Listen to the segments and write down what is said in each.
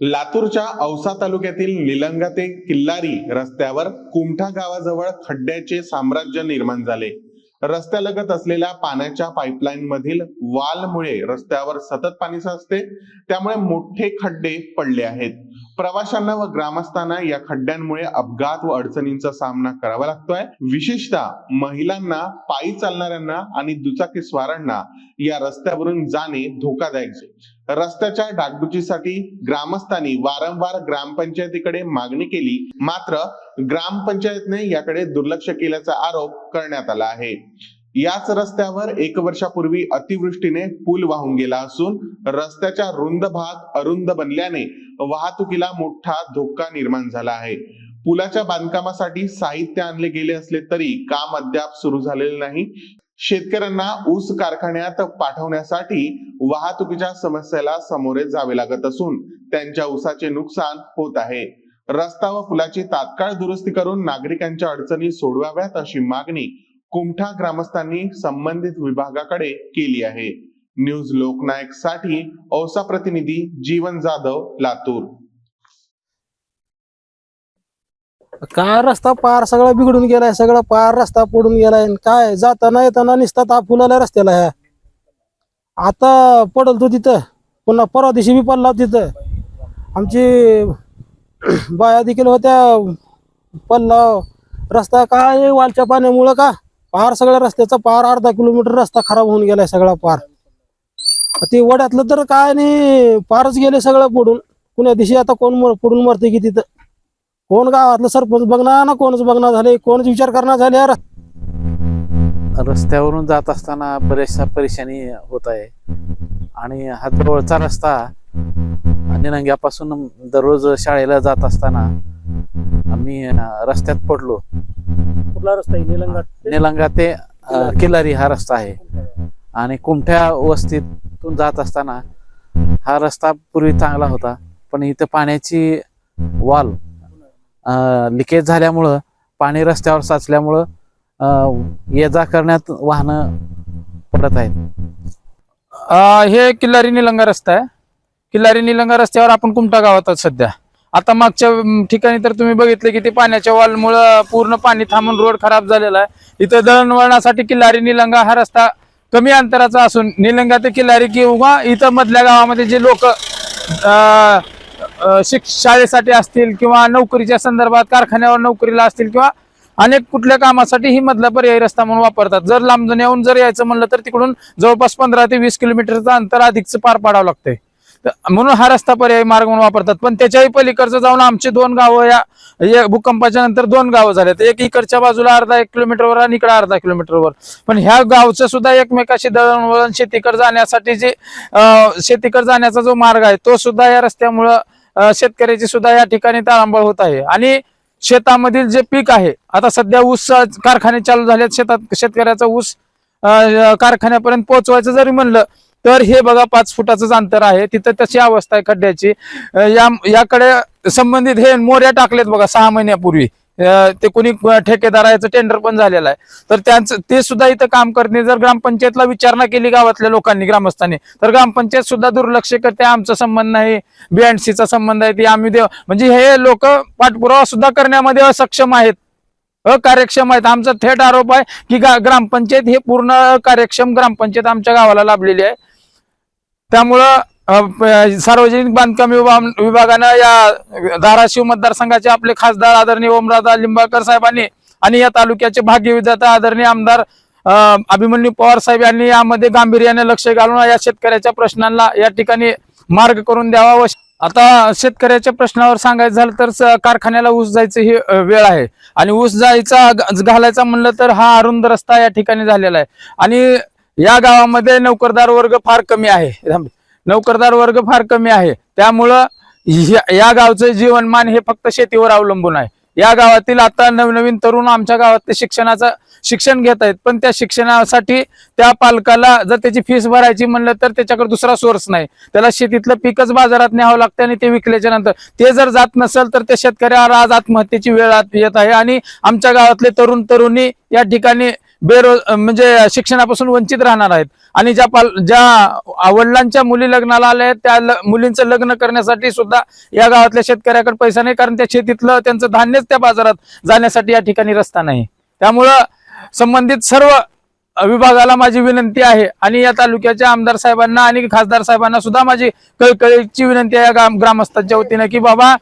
लातूरच्या औसा तालुक्यातील निलंगा ते किल्लारी रस्त्यावर कुमठा गावाजवळ खड्ड्याचे साम्राज्य निर्माण झाले. रस्त्यालगत असलेल्या पाण्याच्या पाईपलाईन मधील वालमुळे रस्त्यावर सतत पाणी साचते. त्यामुळे मोठे खड्डे पडले आहेत. प्रवाशांना व ग्रामस्थांना या खड्ड्यांमुळे अपघात व अडचणींचा सामना करावा लागतोय. विशेषतः महिलांना पायी चालणाऱ्यांना आणि दुचाकी स्वारांना या रस्त्यावरून जाणे धोकादायक रस्त्याच्या डागडुजीसाठी ग्रामस्थांनी वारंवार ग्रामपंचायतीकडे मागणी केली. मात्र ग्रामपंचायतने याकडे दुर्लक्ष केल्याचा आरोप करण्यात आला आहे. याच रस्त्यावर एक वर्षापूर्वी अतिवृष्टीने पूल वाहून गेला असून रस्त्याच्या रुंद भाग अरुंद बनल्याने वाहतुकीला मोठा धोका निर्माण झाला आहे. पुलाच्या बांधकामासाठी साहित्य आणले गेले असले तरी काम अद्याप सुरू झालेले नाही. शेतकऱ्यांना ऊस कारखान्यात पाठवण्यासाठी वाहतुकीच्या समस्येला सामोरे जावे लागत असून त्यांच्या ऊसाचे नुकसान होत आहे. रस्ता व पुलाची तात्काळ दुरुस्ती करून नागरिकांच्या अडचणी सोडवाव्यात अशी मागणी कुमठा ग्रामस्थांनी संबंधित विभागाकडे केली आहे. न्यूज लोकनायकसाठी औसा प्रतिनिधी जीवन जाधव लातूर. काय रस्ता पार सगळा बिघडून गेलाय सगळा पार रस्ता पडून गेलाय. आणि काय जाताना येताना निसता ताप फुलाला रस्त्याला ह्या. आता पडल तो तिथं. पुन्हा परवा दिवशी बी पडला तिथं. आमची बाया देखील होत्या. पडला. रस्ता काय वालच्या पाण्यामुळं का? पार सगळ्या रस्त्याचा पार अर्धा किलोमीटर रस्ता खराब होऊन गेलाय सगळा पार. ते वड्यातलं तर काय नाही पारच गेले सगळं पडून. कुण्या दिवशी आता कोण मर- पडून मरते की तिथं? कोण गावातलं सरपंच बघणार ना कोणच बघणार झाले कोणच विचार करणार झाले यार? रस्त्यावरून जात असताना बऱ्याचशा परेशानी होत आहे. आणि हा जवळचा रस्ता निलंग्यापासून दररोज शाळेला जात असताना आम्ही रस्त्यात पडलो. कुठला रस्ता आहे? निलंगा निलंगा ते किल्लारी हा रस्ता आहे. आणि कुमठ्या वस्तीतून जात असताना हा रस्ता पूर्वी चांगला होता पण इथं पाण्याची वाल लिकेज झाल्यामुळं पाणी रस्त्यावर साचल्यामुळं ये जा करण्यात वाहनं पडत आहेत. हे किल्लारी निलंगा रस्ता आहे. किल्लारी निलंगा रस्त्यावर आपण कुमटा गावात आहोत सध्या. आता मागच्या ठिकाणी तर तुम्ही बघितलं की ते पाण्याच्या वालमुळं पूर्ण पाणी थांबून रोड खराब झालेला आहे. इथं दळणवळणासाठी किल्लारी निलंगा हा रस्ता कमी अंतराचा असून निलंगा ते किल्लारी किंवा इथं मधल्या गावामध्ये जे लोक शिक शाळेसाठी असतील किंवा नोकरीच्या संदर्भात कारखान्यावर नोकरीला असतील किंवा अनेक कुठल्या कामासाठी ही मधला पर्यायी रस्ता म्हणून वापरतात. जर लांब येऊन जर यायचं म्हणलं तर तिकडून जवळपास पंधरा ते वीस किलोमीटरचं अंतर अधिकचं पार पाडावं लागतंय. तर म्हणून हा रस्ता पर्यायी मार्ग म्हणून वापरतात. पण त्याच्याही पलीकडचं जाऊन आमचे दोन गावं या या भूकंपाच्या नंतर दोन गावं झालेत. एक इकडच्या बाजूला अर्धा एक किलोमीटरवर आणि इकडे अर्धा किलोमीटरवर. पण ह्या गावचं सुद्धा एकमेकाशी दळणवळण शेतीकडे जाण्यासाठी जे शेतीकडे जाण्याचा जो मार्ग आहे तो सुद्धा या रस्त्यामुळं शेतकऱ्याची सुद्धा या ठिकाणी तारांबळ होत आहे. आणि शेतामधील जे पीक आहे आता सध्या ऊस कारखाने चालू झाले शेतात शेतकऱ्याचा ऊस कारखान्यापर्यंत पोहोचवायचं जरी म्हणलं तर हे बघा पाच फुटाचंच अंतर आहे. तिथं तशी अवस्था आहे खड्ड्याची. या याकडे संबंधित हे मोऱ्या टाकलेत बघा सहा महिन्यापूर्वी. ते कोणी ठेकेदाराचं टेंडर पण झालेलं आहे. तर त्यांचं ते सुद्धा इथं काम करणे जर ग्रामपंचायतला विचारणा केली गावातल्या लोकांनी ग्रामस्थांनी तर ग्रामपंचायत सुद्धा दुर्लक्ष करते. आमचा संबंध नाही बीएनसीचा संबंध आहे ते आम्ही देव म्हणजे हे लोक पाठपुरावा सुद्धा करण्यामध्ये असक्षम आहेत. अकार्यक्षम आहेत. आमचा थेट आरोप आहे की ग्रामपंचायत हे पूर्ण कार्यक्षम ग्रामपंचायत आमच्या गावाला लाभलेली आहे. त्यामुळं सार्वजनिक बांधकाम विभाग विभागानं या धाराशिव मतदारसंघाचे आपले खासदार आदरणीय ओमराजा लिंबाळकर साहेबांनी आणि या तालुक्याचे भाग्यविधाता आदरणीय आमदार अभिमन्यू पवार साहेब यांनी यामध्ये गांभीर्याने लक्ष घालून या शेतकऱ्याच्या प्रश्नांना या ठिकाणी मार्ग करून द्यावा व आता शेतकऱ्याच्या प्रश्नावर सांगायचं झालं तर कारखान्याला ऊस जायचं ही वेळ आहे. आणि ऊस जायचा घालायचा म्हणलं तर हा अरुंद रस्ता या ठिकाणी झालेला आहे. आणि या गावामध्ये नोकरदार वर्ग फार कमी आहे. नोकरदार वर्ग फार कमी आहे. त्यामुळं या- या गावचं जीवनमान हे फक्त शेतीवर अवलंबून आहे. या गावातील आता नवनवीन तरुण आमच्या गावात शिक्षणाचं शिक्षण घेत आहेत. पण त्या शिक्षणासाठी त्या पालकाला जर त्याची फीस भरायची म्हणलं तर त्याच्याकडे दुसरा सोर्स नाही. त्याला शेतीतलं पीकच बाजारात न्यावं लागतं आणि ते विकल्याच्या नंतर. ते जर जात नसेल तर त्या शेतकऱ्याला आज आत्महत्येची वेळ आत- येत आहे. आणि आमच्या गावातले तरुण तरुणी या ठिकाणी बेरोज म्हणजे शिक्षणापासून वंचित राहणार आहेत. आणि ज्या पाल ज्या वडिलांच्या मुली लग्नाला आल्या आहेत त्या ल- मुलींचं लग्न करण्यासाठी सुद्धा या गावातल्या शेतकऱ्याकडे पैसा नाही कारण त्या शेतीतलं त्यांचं धान्यच त्या बाजारात जाण्यासाठी या ठिकाणी रस्ता नाही. त्यामुळं संबंधित सर्व विभागाला माझी विनंती आहे आणि या तालुक्याच्या आमदार साहेबांना आणि खासदार साहेबांना सुद्धा माझी कळकळीची विनंती आहे या ग्राम- ग्रामस्थांच्या वतीनं की बाबा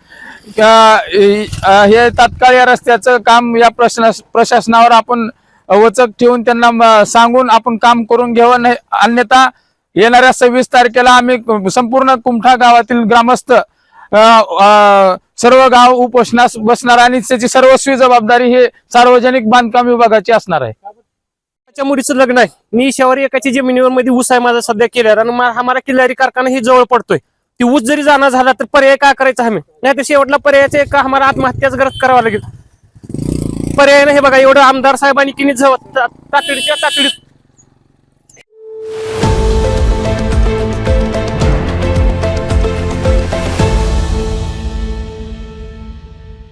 हे तात्काळ या रस्त्याचं काम या प्रश्न प्रशासनावर आपण वचक ठेवून त्यांना सांगून आपण काम करून घ्यावं नाही अन्यथा येणाऱ्या सव्वीस तारखेला आम्ही संपूर्ण कुमठा गावातील ग्रामस्थ सर्व गाव उपोषणास बसणार आणि त्याची सर्वस्वी जबाबदारी हे सार्वजनिक बांधकाम विभागाची असणार आहे. मुलीचं लग्न आहे. मी शेवारी एकाच्या जमिनीवर मध्ये ऊस आहे माझा सध्या केल्यावर आणि हा मला किल्लारी कारखाना ही जवळ पडतोय. ती ऊस जरी जाणार झाला तर पर्याय काय करायचा आम्ही नाही तर शेवटला पर्यायाचा एक आम्हाला आत्महत्याच गरज करावा लागेल. पर्याय नाही बघा एवढं आमदार साहेबांनी किनी जवळ तातडीच्या तातडीत